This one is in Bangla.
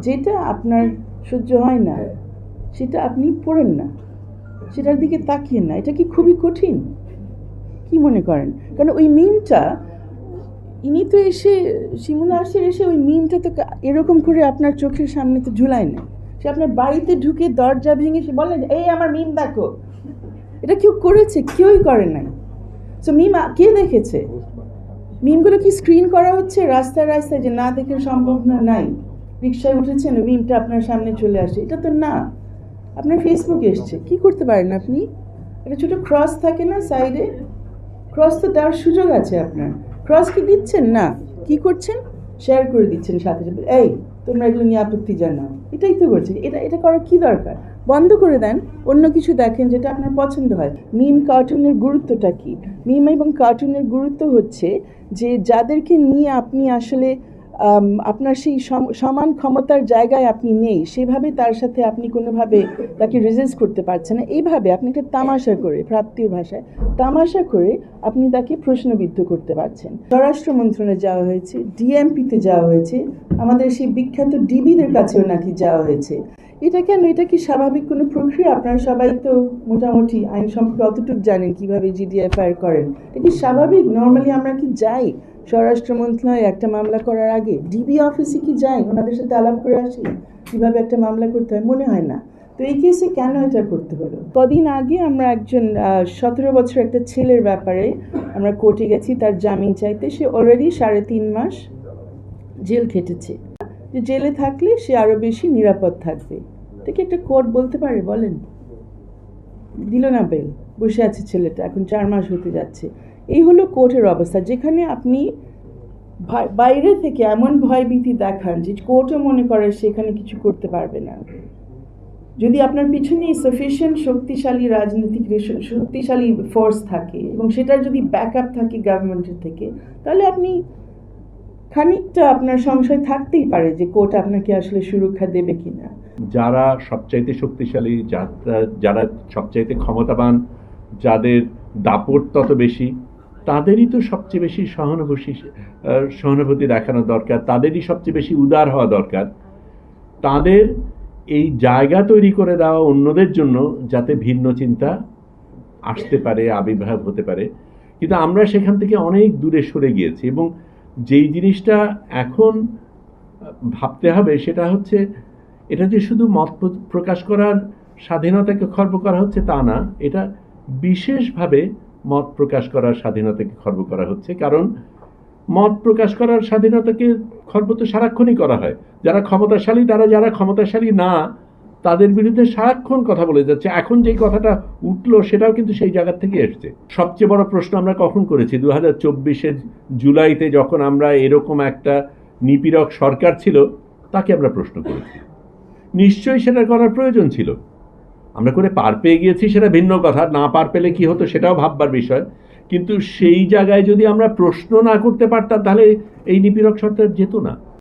যেটা আপনার সহ্য হয় না সেটা আপনি পড়েন না। সেটার দিকে তাকিয়ে না। এটা কি খুবই কঠিন? কি মনে করেন? কারণ ওই মিমটা ইনি তো এসে শিমুলা আসের এসে ওই মিমটা তো এরকম করে আপনার চোখের সামনে তো ঝুলায় না। সে আপনার বাড়িতে ঢুকে দরজা ভেঙে সে বলে এই আমার মিম দেখো। এটা কেউ করেছে? কেউই করে নাই। তো মিম কে দেখেছে? মিমগুলো কি স্ক্রিন করা হচ্ছে? রাস্তায় রাস্তায় যে না দেখে সম্ভব না নাই। রিক্সায় উঠেছেন মিমটা আপনার সামনে চলে আসে। এটা তো না, আপনার ফেসবুকে এসছে। কি করতে পারেন আপনি? একটা ছোটো ক্রস থাকে না সাইডে ক্রস তো দেওয়ার সুযোগ আছে আপনার। ক্রস কি দিচ্ছেন? না। কি করছেন? শেয়ার করে দিচ্ছেন সাথে সাথে। এই, তোমরা এগুলো নিয়ে আপত্তি জানাও। এটাই তো করছে। এটা এটা করার কি দরকার? বন্ধ করে দেন। অন্য কিছু দেখেন যেটা আপনার পছন্দ হয়। মিম কার্টুনের গুরুত্বটা কি? মিম এবং কার্টুনের গুরুত্ব হচ্ছে যে, যাদেরকে নিয়ে আপনি আসলে আপনার সেই সম- সমান ক্ষমতার জায়গায় আপনি নেই, সেভাবে তার সাথে আপনি কোনোভাবে তাকে রেজিস্ট করতে পারছেন না। এইভাবে আপনি একটা তামাশা করে, প্রাপ্তির ভাষায় তামাশা করে আপনি তাকে প্রশ্নবিদ্ধ করতে পারছেন। স্বরাষ্ট্র মন্ত্রণালয়ে যাওয়া হয়েছে ডিএমপিতে যাওয়া হয়েছে, আমাদের সেই বিখ্যাত ডিবিদের কাছেও নাকি যাওয়া হয়েছে। এটা কেন? এটা কি স্বাভাবিক কোনো প্রক্রিয়া? আপনারা সবাই তো মোটামুটি আইন সম্পর্কে অতটুকু জানেন কীভাবে জিডিএফআইআর করেন। এটা কি স্বাভাবিক? নর্মালি আমরা কি যাই? স্বরাষ্ট্র মন্ত্রণালয়ে একটা মামলা করার আগে ডিবি অফিসে কি যাই? ওনাদের সাথে আলাপ করে আসি। কীভাবে একটা মামলা করতে হয়? মনে হয় না। তো এই কেসে কেন এটা করতে হলো? কদিন আগে আমরা একজন সতেরো বছর একটা ছেলের ব্যাপারে আমরা কোর্টে গেছি, তার জামিন চাইতে। সে অলরেডি সাড়ে তিন মাস জেল খেটেছে। যে জেলে থাকলে সে আরও বেশি নিরাপদ থাকবে। এটা কি একটা কোর্ট বলতে পারে? বলেন। দিল না বেল। বসে আছে ছেলেটা। এখন চার মাস হতে যাচ্ছে। এই হলো কোর্টের অবস্থা। যেখানে আপনি বাইরে থেকে এমন ভয়ভীতি দেখান যে কোর্টও মনে করে সেখানে কিছু করতে পারবে না। যদি আপনার পিছনে সাফিসিয়েন্ট শক্তিশালী রাজনৈতিক শক্তিশালী ফোর্স থাকে এবং সেটার যদি ব্যাকআপ থাকে গভর্নমেন্টের থেকে, তাহলে আপনি খানিকটা আপনার সংশয় থাকতেই পারে যে কোর্ট আপনাকে আসলে সুরক্ষা দেবে কিনা। যারা সবচাইতে শক্তিশালী যারা সবচাইতে ক্ষমতাবান, যাদের দাপট তত বেশি তাদেরই তো সবচেয়ে বেশি সহানুভূতি সহানুভূতি দেখানো দরকার, তাদেরই সবচেয়ে বেশি উদার হওয়া দরকার। তাদের এই জায়গা তৈরি করে দেওয়া অন্যদের জন্য যাতে ভিন্ন চিন্তা আসতে পারে, আবির্ভাব হতে পারে। কিন্তু আমরা সেখান থেকে অনেক দূরে সরে গিয়েছি এবং যেই জিনিসটা এখন ভাবতে হবে সেটা হচ্ছে, এটা যে শুধু মত প্রকাশ করার স্বাধীনতাকে খর্ব করা হচ্ছে তা না, এটা বিশেষভাবে মত প্রকাশ করার স্বাধীনতাকে খর্ব করা হচ্ছে। কারণ মত প্রকাশ করার স্বাধীনতাকে খর্ব তো সারাক্ষণই করা হয়। যারা ক্ষমতাশালী, তারা যারা ক্ষমতাশালী না, তাদের বিরুদ্ধে সারাক্ষণ কথা বলে যাচ্ছে। এখন যেই কথাটা উঠল, সেটাও কিন্তু সেই জায়গা থেকে এসছে। সবচেয়ে বড় প্রশ্ন আমরা কখন করেছি? দু হাজার চব্বিশের জুলাইতে যখন আমরা এরকম একটা নিপীড়ক সরকার ছিল, তাকে আমরা প্রশ্ন করেছি। নিশ্চয়ই সেটা করার প্রয়োজন ছিল। আমরা করে পার পেয়ে গিয়েছি সেটা ভিন্ন কথা, না পার পেলে কি হতো সেটাও ভাববার বিষয়। কিন্তু সেই জায়গায় যদি আমরা প্রশ্ন না করতে পারতাম, তাহলে এই নিপীড়ক সরকার যেত না।